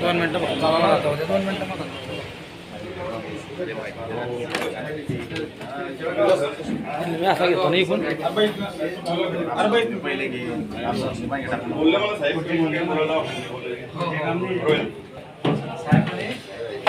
दोन मिनटं बघा. चालायला जाता दोन मिनटं मी असा घेतो नाही पण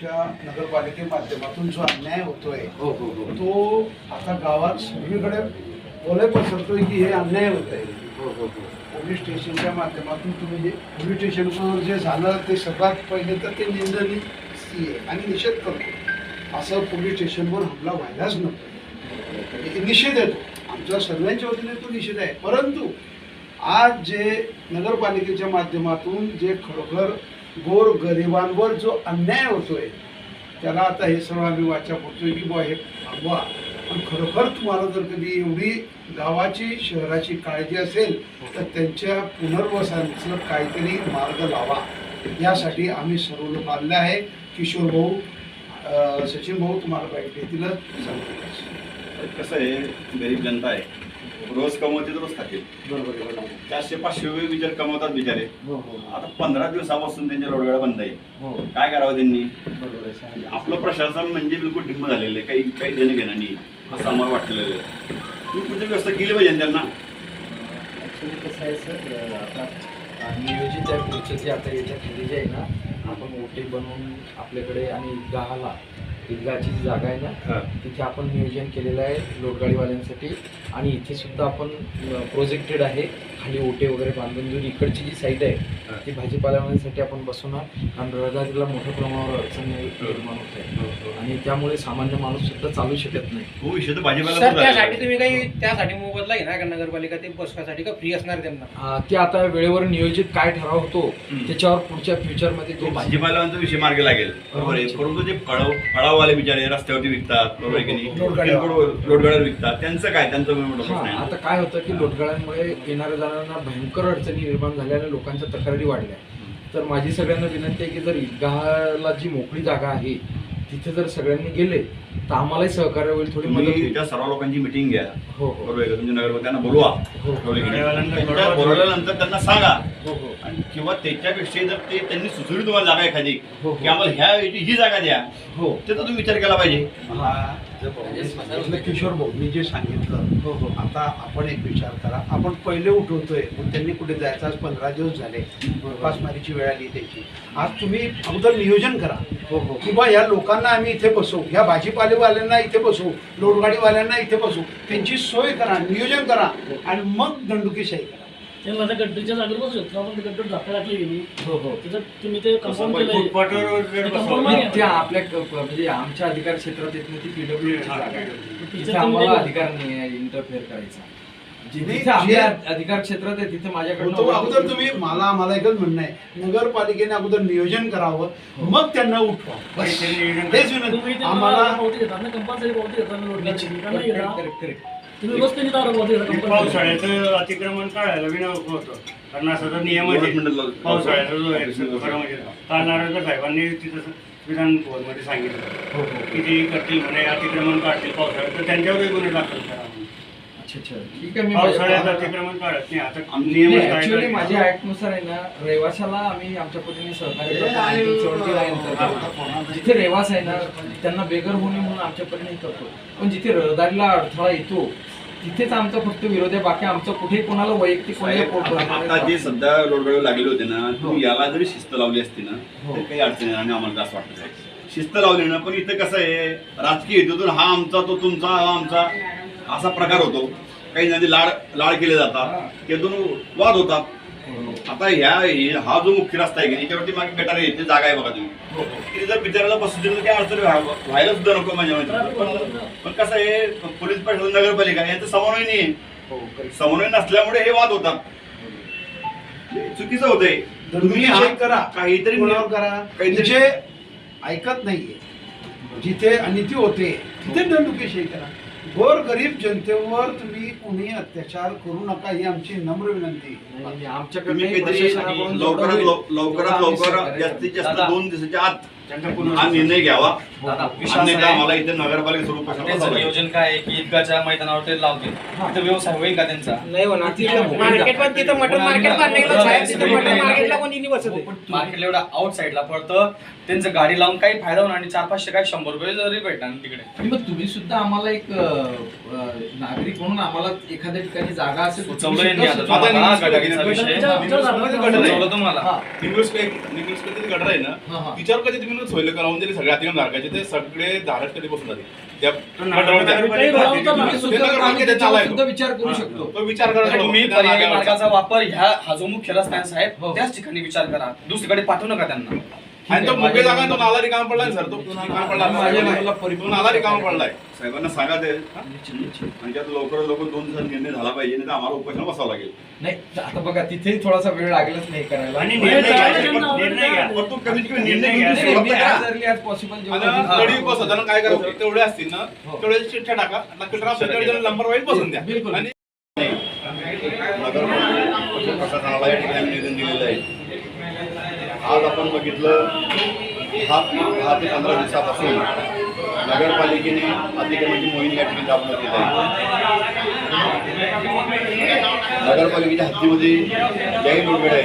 तुमच्या नगरपालिके माध्यमातून जो अन्याय होतोय हो हो हो. तो आता गावात सगळीकडे बोलाय पसरतोय की हे अन्याय होत आहे पोलीस स्टेशनच्या माध्यमातून तुम्ही जे पोलीस स्टेशनवर जे झालं ते सगळ्यात पहिले तर ते निंदनीय आणि निषेध करतो. असं पोलीस स्टेशनवर हमला व्हायलाच नको. निषेध येतो आमच्या सर्वांच्या वतीने तो निषेध आहे. परंतु आज जे नगरपालिकेच्या माध्यमातून जे खरोखर गोर गरिबांवर जो अन्याय होतोय त्याला आता हे सर्व आम्ही वाचा करतोय की बुवा हे थांबवा पण खरोखर तुम्हाला जर कधी एवढी गावाची शहराची काळजी असेल तर त्यांच्या पुनर्वसनाचं काहीतरी मार्ग लावा. यासाठी आम्ही सर्व लोक आलेले आहे. किशोर भाऊ सचिन भाऊ तुम्हाला बाईक घेतील सांगतो कसं आहे गरीब जनता आहे. रोज कमवते रोज खातील. चारशे पाचशे रुपये विचार कमवतात बिचारे. हो हो. आता पंधरा दिवसापासून त्यांच्या रोडगाडा बंद आहे. हो. काय करावं त्यांनी? बरोबर आहे सांगितलं. आपलं प्रशासन म्हणजे बिलकुल डिंब झालेलं आहे. काही काही देणं घेणं नाही. असं आम्हाला वाटलेलं आहे. तुम्ही कुठे व्यवस्था केली पाहिजे त्यांना? ॲक्च्युली कसं आहे सर अं, आता नियोजित आहे पुढचं जे आता याच्या खाली जे आहे ना आपण ओटे बनवून आपल्याकडे आणि ईदगाहाला ईदगाची जी जागा आहे ना तिथे आपण नियोजन केलेलं आहे लोटगाडीवाल्यांसाठी आणि इथे सुद्धा आपण प्रोजेक्टेड आहे. खाली ओटे वगैरे बांधून देऊन इकडची जी साईड आहे ती भाजीपाल्यावाल्यांसाठी आपण बसवणार. कारण रहदारीला मोठ्या प्रमाणावर अडचणी निर्माण होत आहे. आणि त्यामुळे सामान्य माणूस सुद्धा चालू शकत नाही. तो विषय तर भाजीपाला सर त्यासाठी तुम्ही काही त्यासाठी मोबदला घेणार का नगरपालिका ते बसण्यासाठी का फ्री असणार त्यांना? अं, ते आता वेळेवर नियोजित काय ठराव होतो हम्म. त्याच्यावर पुढच्या फ्युचरमध्ये तो तो भाजीपालांचा विषय मार्गी लागेल. बरोबर आहे. परंतु जे फळाव फळाववाले बिचारे रस्त्यावरती विकतात बरोबर आहे की नाही? लोटगाड्या. लोटगाड्यावर विकतात. त्यांचं काय? त्यांचं मोठा प्रश्न हा आहे. आता काय होतं की लोटगाळ्यांमुळे येणाऱ्या जाणाऱ्यांना भयंकर अडचणी निर्माण झाल्या आणि लोकांच्या तक्रारी वाढल्या. तर माझी सगळ्यांना विनंती आहे की जर ईदगाहला जी मोकळी जागा आहे तिथे जर सगळ्यांनी गेले तर आम्हालाही सहकार्य होईल थोडी मदत होईल. त्या सर्व लोकांची मिटिंग घ्या. हो हो. बरोबर आहे का? तुमच्या नगर त्यांना बोलवा. हो. नाही? त्यांच्या बोलवल्यानंतर त्यांना सांगा. हो हो. किंवा त्याच्यापेक्षा जर ते त्यांनी सुचवली तुम्हाला जागा एखादी हो, हो. की आम्हाला ह्या ही जागा द्या हो. त्याचा तुम्ही विचार केला पाहिजे. हा. किशोर भाऊनी जे सांगितलं हो हो. आता आपण एक विचार करा. आपण पहिले उठवतोय मग त्यांनी कुठे जायचं? आज पंधरा दिवस झाले. उपासमारीची वेळ आली त्याची. आज तुम्ही अगोदर नियोजन करा. हो हो. किंवा या लोकांना आम्ही इथे बसवू. या भाजीपालेवाल्यांना इथे बसवू. लोटगाडीवाल्यांना इथे बसवू. त्यांची सोय करा नियोजन करा. आणि मग दंडुकीशाही करा. त्यांना आता गड्डीच्या जागेवर बसू शकतो आपण झाकं टाकली गेली हो हो. त्याच्यात तुम्ही ते कंपाऊंड केलं नाही, आपल्या क- म्हणजे आमच्या अधिकार क्षेत्रात येत नाही ती पीडब्ल्यू जागा. आहे तिथे आम्हाला अधिकार नाही आहे इंटरफेअर करायचा. नाही, जिथे आपल्या जे- अधिकार क्षेत्रात आहे तिथे तो माझ्याकडनं अगोदर तुम्ही मला मला एकच म्हणणं आहे. नगरपालिकेने अगोदर नियोजन करावं मग त्यांना उठवा. बस. तुम्ही विनंती ते आम्हाला पावती ना कंपल्सरी पावती ना नाही? तुम्ही दारू देता पावसाळ्याचं अतिक्रमण काढायला विनावक होतं. कारण असा तर नियम आहे. पावसाळ्याचा जो आहे म्हणजे काल नारायण साहेबांनी तिथं विधान भवनमध्ये सांगितलं. हो हो. की ते करतील म्हणे अतिक्रमण काढतील पावसाळ्यात तर त्यांच्यावरही गुन्हे दाखल करा. अच्छा अच्छा ठीक आहे मी पावसाळ्यात माझ्या- अतिक्रमण नाही आता ऍक्टनुसार आहे ना रहिवाशाला आम्ही आमच्या पद्धतीने सहकार्य करतो. 1979 अंतर्गत. जिथे रहिवास आहे ना त्यांना बेघर होणे म्हणून आमच्या पद्धतीने करतो पण जिथे रहदारीला अडथळा येतो तिथेच आमचा फक्त विरोध आहे बाकी आमचं कुठे कोणाला वैयक्तिक कोणाला पोट भरणार आता जे नाही. सध्या रोडगाडी लागले होते ना तुम्ही याला जरी शिस्त लावली असती ना हो. तर काही अडचण येणार नाही आम्हाला असं वाटतं आहे. शिस्त लावली ना पण इथं कसं आहे राजकीय हेतूतून हा आमचा तो तुमचा हा आमचा असा प्रकार होतो. काही नदी लाड लाड केले जातात. त्यातून वाद होतात. आता ह्या हे- हा जो मुख्य रस्ता आहे याच्यावरती मागे गटार आहे ते जागा आहे बघा तुम्ही. तिथे जर बिचारायला बसू दिलं काय अडचण व्हा- व्हायला सुद्धा नको माझ्या मते. पण कसं आहे पोलीस प्रशासन नगरपालिका यांचं समन्वय नाही आहे. हो. समन्वय नसल्यामुळे हे वाद होतात. हे चुकीचं होतंय. तुम्ही हा करा. काहीतरी कोणावर करा. काहीतरी- जे ऐकत नाहीये. जिथे अनिती होते तिथे दंडुकेशाही करा. गोर गरीब जनतेवर तुम्ही कोणी अत्याचार करू नका ही आमची नम्र विनंती आमच्याकडे लवकरात लवकरात लवकर जास्तीत जास्त दादा. दोन दिवसाच्या आत हा निर्णय घ्यावा. अन्यथा आम्हाला इथे नगरपालिका स्वरूप त्यांचं नियोजन काय आहे? की ईदगाच्या मैदानावर ते लावतील. तिथं व्यवसाय होईल का त्यांचा? नाही होणार. तिथं मार्केट पण तिथं मटन मार्केटला कोणी एवढं आउट साईडला पडतं. त्यांचं गाडी लावून काही फायदा होणार आणि चार पाचशे काय शंभर रुपये जरी भेटणार तिकडे. मग तुम्ही सुद्धा आम्हाला एक नागरिक म्हणून आम्हाला एखाद्या ठिकाणी जागा असेल सुचवलं तुम्हाला. निंगुस निंगुस कधी गटर आहे ना. तिच्यावर कधी तुम्ही सोयलं करावून दिली सगळे अतिक्रम धारकाचे ते सगळे धारक कधी बसून जाते त्या विचार करू शकतो. तो विचार करा तुम्ही पर्यायी. मार्गाचा वापर ह्या हा जो मुख्य रस्ता आहे. साहेब त्याच ठिकाणी विचार करा. दुसरीकडे पाठवू नका त्यांना. आणि तो मुख्य जागा तो नाला रिकामा पडलाय सर. तो रिकामा पडला. नाला रिकामा पडलाय. साहेबांना सांगा ते. त्यात लवकरात लवकर दोन दिवसात निर्णय झाला पाहिजे नाही तर आम्हाला उपोषण बसावं लागेल. नाही आता बघा तिथेही थोडासा वेळ लागलाच नाही करायला. आणि तू कमीत कमी निर्णय घ्या. करा. होईल- गडी बस होताना काय करायचं ओके. तेवढे असतील ना हो. तेवढे चिठ्ठ्या टाका. नक्की नंबर वाईज बसून द्या. बिलकुल. आणि नगरपालिका प्रशासनाला या ठिकाणी निवेदन दिलेलं आहे. आज आपण बघितलं दहा दहा ते पंधरा दिवसापासून नगरपालिकेने अतिक्रमणाची मोहीम या ठिकाणी राबवण्यात येत आहे. नगरपालिकेच्या हद्दीमध्ये ज्याही लोकगड आहे.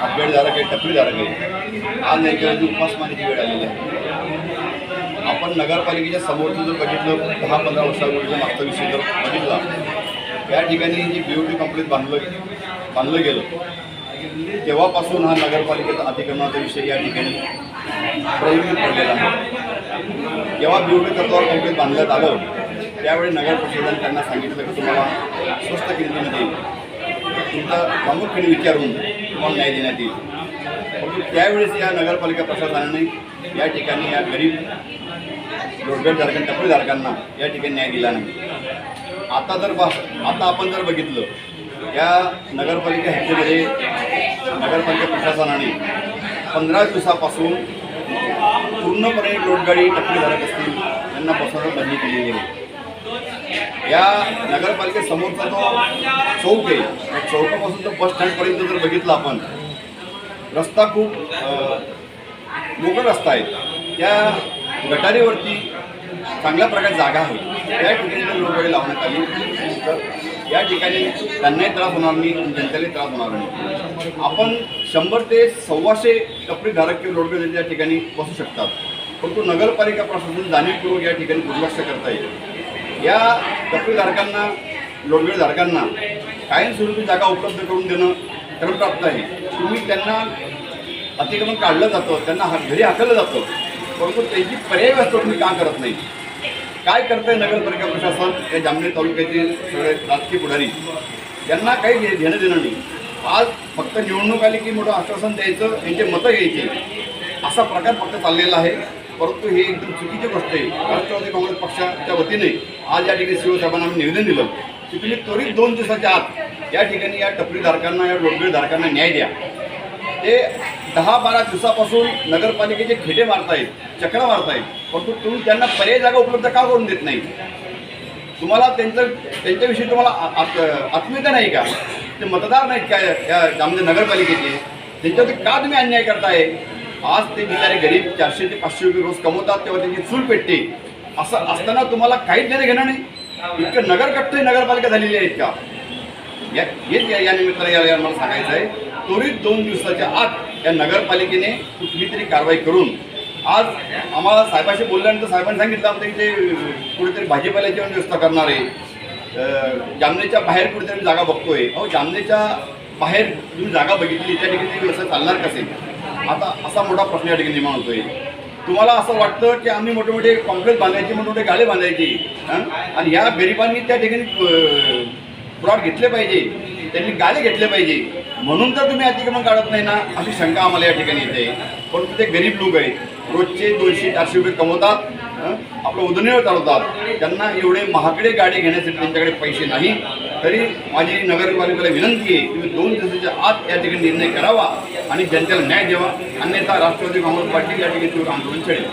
अपघातधारक आहे टपरीधारक आहे आज यांच्यावरती उपासमानीची वेळ आलेली आहे. आपण नगरपालिकेच्या समोरचं जर बघितलं दहा पंधरा वर्षापूर्वीचा मागचा विषय जर बघितला या ठिकाणी G B O T complex बांधलं बांधलं गेलं तेव्हापासून हा नगरपालिकेचा अतिक्रमणाचा विषय या ठिकाणी प्रलंबित पडलेला आहे? जेव्हा बी तत्वावर कॉम्प्लेक्स बांधण्यात आलं त्यावेळी नगर परिषदेने त्यांना सांगितलं की तुम्हाला स्वस्त किमतीमध्ये तुमचा प्रामुख्याने विचारून तुम्हाला न्याय देण्यात येईल. परंतु त्यावेळेस या नगरपालिका प्रशासनाने या ठिकाणी या गरीब रोजगारधारकांना टपरीधारकांना या ठिकाणी न्याय दिला नाही. आता जर आता आपण जर बघितलं या नगरपालिका हद्दीमध्ये नगरपालिका प्रशासनाने पंधरा दिवसापासून पूर्णपणे रोडगाडी टपरीधारक असतील त्यांना बसवणं बंदी केलेली आहे. या नगरपालिकेसमोरचा जो चौक आहे. त्या चौकापासून तर बस स्टँडपर्यंत जर बघितलं आपण रस्ता खूप मोकळ रस्ता आहे. त्या गटारीवरती चांगल्या प्रकारे जागा आहे त्या ठिकाणी जर लावण्यात आली. तर या ठिकाणी त्यांनाही त्रास होणार नाही आणि जनतेलाही त्रास होणार नाही. आपण शंभर ते सव्वाशे टपरीधारक किंवा रोडगे या ठिकाणी बसू शकतात. परंतु नगरपालिका प्रशासन जाणीवपूर्वक या ठिकाणी दुर्लक्ष करता येईल या कपडेधारकांना लोडवेधारकांना कायमस्वरूपी जागा उपलब्ध करून देणं क्रमप्राप्त आहे तुम्ही त्यांना अतिक्रमण काढलं जातं त्यांना हा- घरी हाकललं जातं. परंतु त्यांची पर्याय व्यवस्था तुम्ही का करत नाही? काय करतंय नगरपालिका प्रशासन या जामनेर तालुक्याचे सगळे राजकीय पुढारी यांना काही घेणं देणं नाही. आज फक्त निवडणूक आली की मोठं आश्वासन द्यायचं यांचे मतं घ्यायचे. असा प्रकार फक्त चाललेला आहे. परंतु हे एकदम चुकीची गोष्ट आहे. राष्ट्रवादी काँग्रेस पक्षाच्या वतीने आज या ठिकाणी शिवसाहेबांना आम्ही निवेदन दिलं की तुम्ही त्वरित दोन दिवसाच्या आत या ठिकाणी या टपरीधारकांना या रोडगेधारकांना न्याय द्या. ते दहा बारा दिवसापासून नगरपालिकेचे खेटे मारतायत चक्र मारतायत. परंतु तुम्ही त्यांना पर्याय जागा उपलब्ध का करून देत नाही? तुम्हाला त्यांचं त्यांच्याविषयी तुम्हाला आत- आत्मीयता नाही का? ते मतदार नाहीत काय या जामनेर नगरपालिकेचे? त्यांच्यावरती का तुम्ही अन्याय करताय? आज ते बिचारे गरीब चारशे ते पाचशे रुपये रोज कमवतात तेव्हा त्यांची चूल पेटते. असं असताना तुम्हाला काहीच देणं घेणं नाही. इतकं नगरकट्ट नगरपालिका झालेली आहेत का? या हेच या निमित्ताने याला मला सांगायचं आहे त्वरित दोन दिवसाच्या आत या नगरपालिकेने कुठली तरी कारवाई करून आज आम्हाला साहेबाशी बोलल्यानंतर साहेबांनी सांगितलं आमच्या इथे कुठेतरी भाजीपाल्याची व्यवस्था करणार आहे. जामनेच्या बाहेर कुठेतरी जागा बघतोय. अहो जामनेच्या बाहेर तुम्ही जागा बघितली त्या ठिकाणी व्यवसाय व्यवस्था चालणार कसे? आता असा मोठा प्रश्न या ठिकाणी निर्माण होतोय. तुम्हाला असं वाटतं की आम्ही मोठे मोठे कॉम्प्लेक्स बांधायचे मोठे मोठे गाळे बांधायचे आणि ह्या गरिबांनी त्या ठिकाणी प्लॉट घेतले पाहिजे. त्यांनी गाडी घेतले पाहिजे. म्हणून तर तुम्ही अतिक्रमण काढत नाही ना. अशी शंका आम्हाला या ठिकाणी येते. पण ते गरीब लोक आहेत. रोजचे दोनशे चारशे रुपये कमवतात आपलं उदरनिर्वाह चालवतात. त्यांना एवढे महागडे गाडी घेण्यासाठी त्यांच्याकडे पैसे नाही. तरी माझी नगरपालिकेला विनंती आहे तुम्ही दोन दिवसाच्या आत या ठिकाणी निर्णय करावा आणि जनतेला न्याय द्यावा. अन्यथा राष्ट्रवादी काँग्रेस पार्टी या ठिकाणी आंदोलन छेडेल.